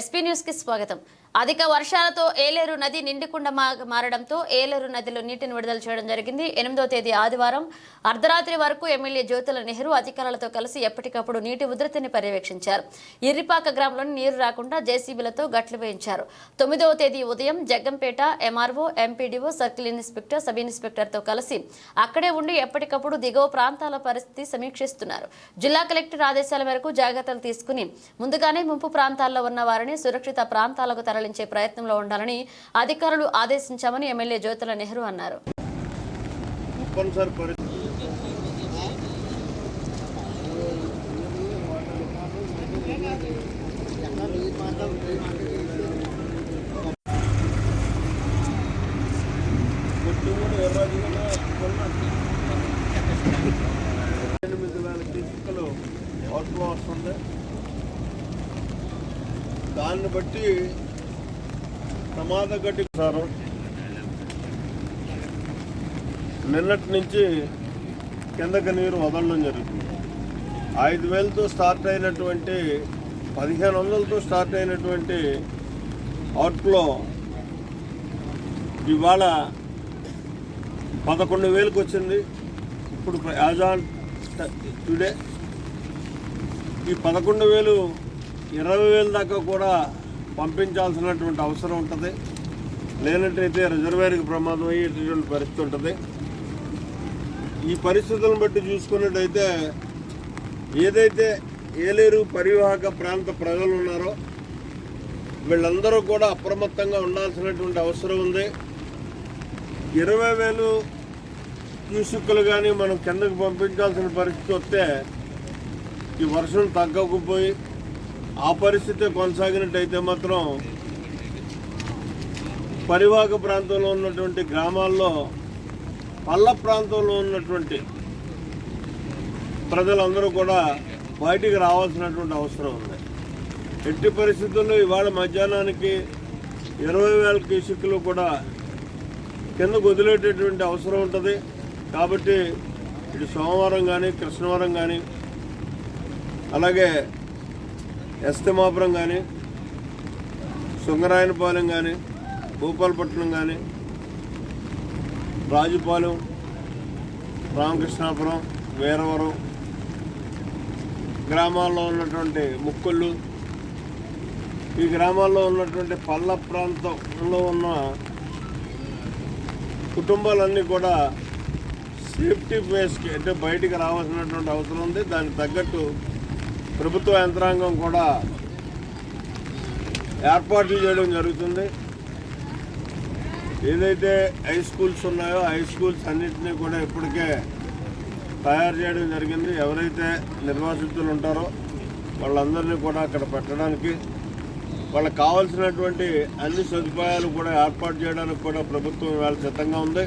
SP న్యూస్కి స్వాగతం. అధిక వర్షాలతో ఏలేరు నది నిండికుండ మారడంతో ఏలేరు నదిలో నీటిని విడుదల చేయడం జరిగింది. ఎనిమిదో తేదీ ఆదివారం అర్ధరాత్రి వరకు ఎమ్మెల్యే జ్యోతుల నెహ్రూ అధికారులతో కలిసి ఎప్పటికప్పుడు నీటి ఉధృతిని పర్యవేక్షించారు. ఇర్రిపాక గ్రామంలోని నీరు రాకుండా జేసీబీలతో గట్లు వేయించారు. తొమ్మిదవ తేదీ ఉదయం Jaggampeta MRO MPDO circle inspector sub ఇన్స్పెక్టర్తో కలిసి అక్కడే ఉండి ఎప్పటికప్పుడు దిగువ ప్రాంతాల పరిస్థితి సమీక్షిస్తున్నారు. జిల్లా కలెక్టర్ ఆదేశాల మేరకు జాగ్రత్తలు తీసుకుని ముందుగానే ముంపు ప్రాంతాల్లో ఉన్న వారిని సురక్షిత ప్రాంతాలకు తరలించే ప్రయత్నంలో ఉండాలని అధికారులు ఆదేశించామని ఎమ్మెల్యే జ్యోతుల నెహ్రూ అన్నారు. ఎనిమిది వేల క్యూసికలు అవుట్లో వస్తుంది దాన్ని బట్టి ప్రమాద గట్టి సారు నిన్నటి నుంచి కిందకి నీరు వదలడం జరుగుతుంది. ఐదు వేలతో స్టార్ట్ అయినటువంటి పదిహేను వందలతో స్టార్ట్ అయినటువంటి అవుట్లో ఇవాళ పదకొండు వేలకు వచ్చింది. ఇప్పుడు యాజ్ ఆన్ టుడే ఈ పదకొండు వేలు ఇరవై వేల దాకా కూడా పంపించాల్సినటువంటి అవసరం ఉంటుంది. లేనట్టయితే రిజర్వేర్కి ప్రమాదం అయ్యేటటువంటి పరిస్థితి ఉంటుంది. ఈ పరిస్థితులను బట్టి చూసుకున్నట్టయితే ఏదైతే ఏలేరు పరివాహక ప్రాంత ప్రజలు ఉన్నారో వీళ్ళందరూ కూడా అప్రమత్తంగా ఉండాల్సినటువంటి అవసరం ఉంది. ఇరవై వేలు క్యూసిక్కులు కానీ మనం కిందకు పంపించాల్సిన పరిస్థితి వస్తే ఈ వర్షం తగ్గకపోయి ఆ పరిస్థితి కొనసాగినట్టయితే మాత్రం పరివాహక ప్రాంతంలో ఉన్నటువంటి గ్రామాల్లో పల్ల ప్రాంతంలో ఉన్నటువంటి ప్రజలందరూ కూడా బయటికి రావాల్సినటువంటి అవసరం ఉంది. ఎట్టి పరిస్థితుల్లో ఇవాళ మధ్యాహ్నానికి ఇరవై వేల క్యూసిక్లు కూడా కిందకు వదిలేటటువంటి అవసరం ఉంటుంది. కాబట్టి ఇటు సోమవారం కానీ కృష్ణవారం కానీ అలాగే ఎస్తమాపురం కానీ సుంగరాయనపాలెం కానీ భూపాలపట్నం కానీ రాజుపాలెం రామకృష్ణాపురం వీరవరం గ్రామాల్లో ఉన్నటువంటి ముక్కుళ్ళు ఈ గ్రామాల్లో ఉన్నటువంటి పల్ల ప్రాంతంలో ఉన్న కుటుంబాలన్నీ కూడా సేఫ్టీ ప్లేస్కి అంటే బయటికి రావాల్సినటువంటి అవసరం ఉంది. దానికి తగ్గట్టు ప్రభుత్వ యంత్రాంగం కూడా ఏర్పాట్లు చేయడం జరుగుతుంది. ఏదైతే హై స్కూల్స్ ఉన్నాయో హై స్కూల్స్ అన్నింటినీ కూడా ఇప్పటికే తయారు చేయడం జరిగింది. ఎవరైతే నిర్వాసితులు ఉంటారో వాళ్ళందరినీ కూడా అక్కడ పెట్టడానికి వాళ్ళకి కావాల్సినటువంటి అన్ని సదుపాయాలు కూడా ఏర్పాటు చేయడానికి కూడా ప్రభుత్వం ఇవాళ సిద్ధంగా ఉంది.